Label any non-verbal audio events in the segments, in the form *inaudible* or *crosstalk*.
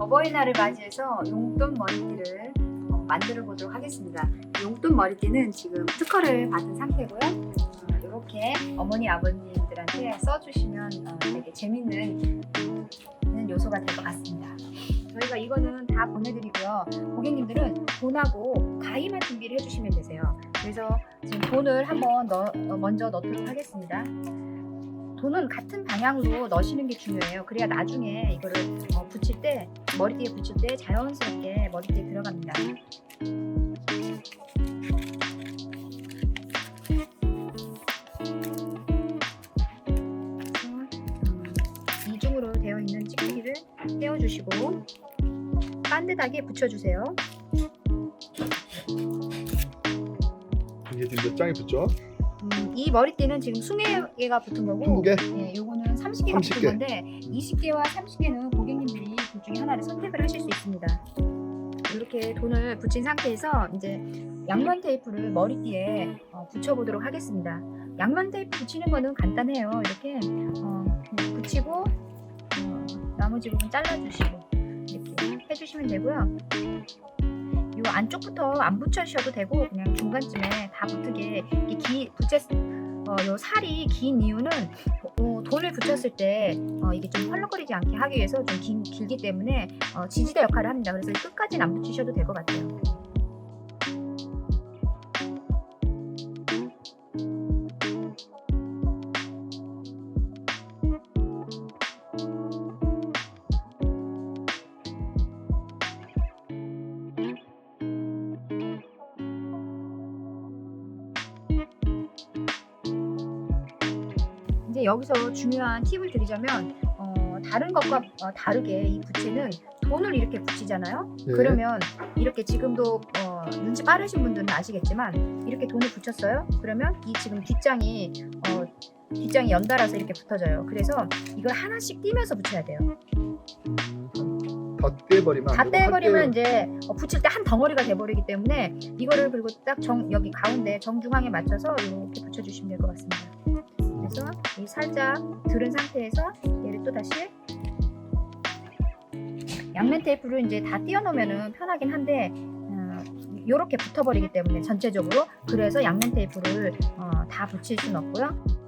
어버이날을 맞이해서 용돈 머리띠를 어, 만들어 보도록 하겠습니다. 용돈 머리띠는 지금 특허를 받은 상태고요. 어, 이렇게 어머니 아버님들한테 써주시면 어, 되게 재밌는 음, 요소가 될 것 같습니다. 저희가 이거는 다 보내드리고요. 고객님들은 돈하고 가위만 준비를 해주시면 되세요. 그래서 지금 돈을 한번 넣, 어, 먼저 넣도록 하겠습니다. 돈은 같은 방향으로 넣으시는 게 중요해요. 그래야 나중에 이거를 어, 붙일 때 머리띠에 붙일 때 자연스럽게 머리띠에 들어갑니다. 음, 이중으로 되어 있는 찍기를 떼어주시고 반듯하게 붙여주세요. 이게 지금 몇 장이 붙죠? 음, 이 머리띠는 지금 20개가 붙은 거고 20개? 예, 요거는 30개가 30개. 붙은 건데 20개와 30개는 고객님들이 둘 중에 하나를 선택을 하실 수 있습니다. 이렇게 돈을 붙인 상태에서 이제 양면 테이프를 머리띠에 어, 붙여보도록 하겠습니다. 양면 테이프 붙이는 거는 간단해요. 이렇게 어, 붙이고 어, 나머지 부분 잘라주시고 이렇게 해주시면 되고요. 이 안쪽부터 안 붙여주셔도 되고 그냥 중간쯤에 다 붙게 이렇게 기 붙였 어, 요 살이 긴 이유는 어, 돈을 붙였을 때 어, 이게 좀 펄럭거리지 않게 하기 위해서 좀 긴, 길기 때문에 어, 지지대 역할을 합니다. 그래서 끝까지는 안 붙이셔도 될 것 같아요. 이제 여기서 중요한 팁을 드리자면 어, 다른 것과 어, 다르게 이 부채는 돈을 이렇게 붙이잖아요. 네. 그러면 이렇게 지금도 어, 눈치 빠르신 분들은 아시겠지만 이렇게 돈을 붙였어요. 그러면 이 지금 뒷장이 어, 뒷장이 연달아서 이렇게 붙어져요. 그래서 이걸 하나씩 띄면서 붙여야 돼요. 음, 다 떼버리면 다 떼버리면 한 이제 어, 붙일 때 한 덩어리가 돼버리기 때문에 이거를 그리고 딱 정, 여기 가운데 정중앙에 맞춰서 이렇게 붙여주시면 될 것 같습니다. 이 살짝 들은 상태에서 얘를 또 다시 양면 테이프를 이제 다 띄워놓으면 편하긴 한데 이렇게 붙어버리기 때문에 전체적으로 그래서 양면 테이프를 어, 다 붙일 수는 없고요.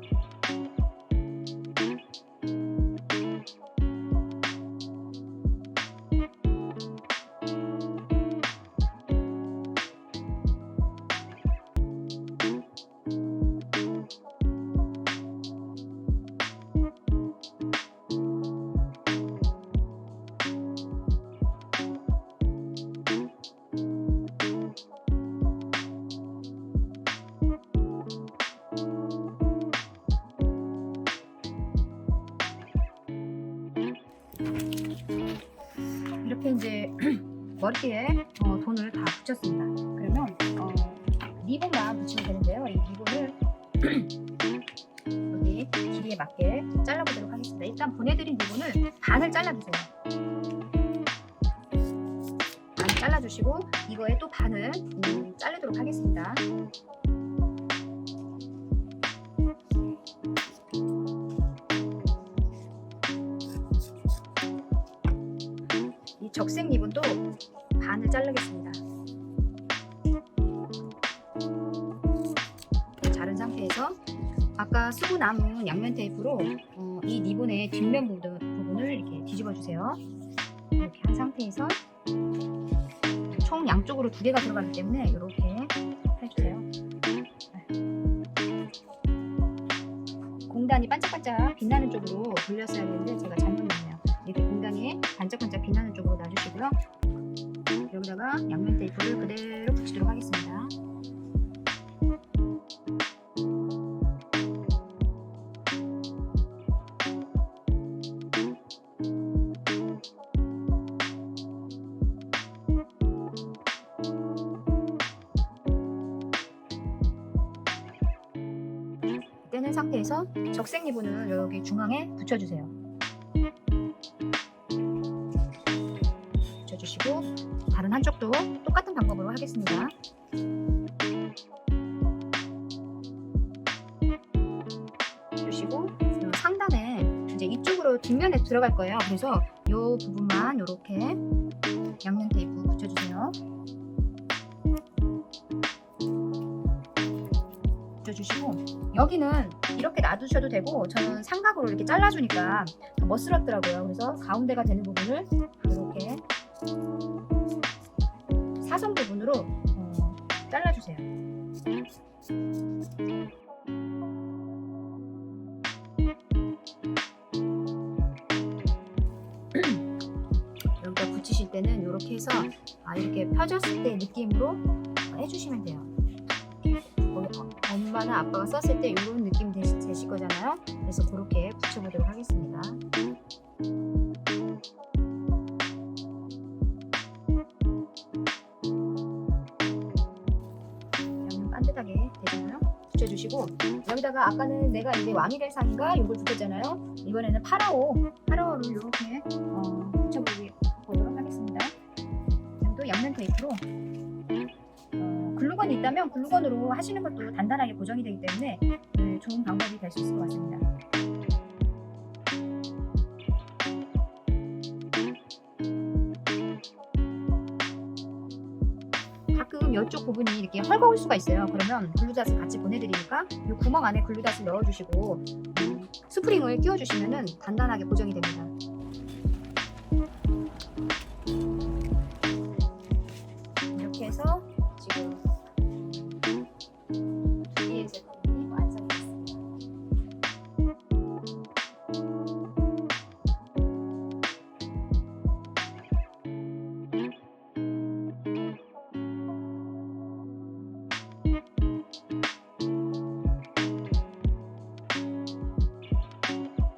이렇게 이제 *clears throat* 머리띠에 어, 돈을 다 붙였습니다. 그러면 어, 리본만 붙이면 되는데요. 이 리본을 *clears throat* 여기 길이에 맞게 잘라보도록 하겠습니다. 일단 보내드린 리본을 반을 잘라주세요. 주시고 이거에 또 반을 음, 자르도록 하겠습니다. 이 적색 리본도 반을 자르겠습니다. 자른 상태에서 아까 쓰고 남은 양면 테이프로 어, 이 리본의 뒷면 부분, 부분을 이렇게 뒤집어 주세요. 이렇게 한 상태에서 총 양쪽으로 두 개가 들어가기 때문에 이렇게 해주세요. 공단이 반짝반짝 빛나는 쪽으로 돌렸어야 되는데 제가 잘못했네요. 이렇게 공단이 반짝반짝 빛나는 쪽으로 놔주시고요. 여기다가 양면 테이프를 그대로 붙이도록 하겠습니다. 떼는 상태에서 적색 리본을 여기 중앙에 붙여주세요. 붙여주시고 다른 한쪽도 똑같은 방법으로 하겠습니다. 주시고 어, 상단에 이제 이쪽으로 뒷면에 들어갈 거예요. 그래서 요 부분만 이렇게 양면 테이프 붙여주세요. 주시고 여기는 이렇게 놔두셔도 되고 저는 삼각으로 이렇게 잘라주니까 더 멋스럽더라고요. 그래서 가운데가 되는 부분을 이렇게 사선 부분으로 어, 잘라주세요. *clears throat* 여기다 붙이실 때는 이렇게 해서 아, 이렇게 펴졌을 때 느낌으로 해주시면 돼요. 어, 엄마나 아빠가 썼을 때 이런 느낌 되시, 되실 거잖아요. 그래서 그렇게 붙여보도록 하겠습니다. 양면 반듯하게 되잖아요. 붙여주시고 여기다가 아까는 내가 이제 왕이 될 상인가 이걸 붙였잖아요. 이번에는 파라오 파라오를 이렇게 어, 붙여보도록 하겠습니다. 지금도 양면 테이프로 어, 글루건이 있다면 글루건으로 하시는 것도 단단하게 고정이 되기 때문에 네, 좋은 방법이 될 수 있을 것 같습니다. 가끔 이쪽 부분이 이렇게 헐거울 수가 있어요. 그러면 글루닷을 같이 보내드리니까 이 구멍 안에 글루닷을 넣어주시고 음, 스프링을 끼워주시면 단단하게 고정이 됩니다.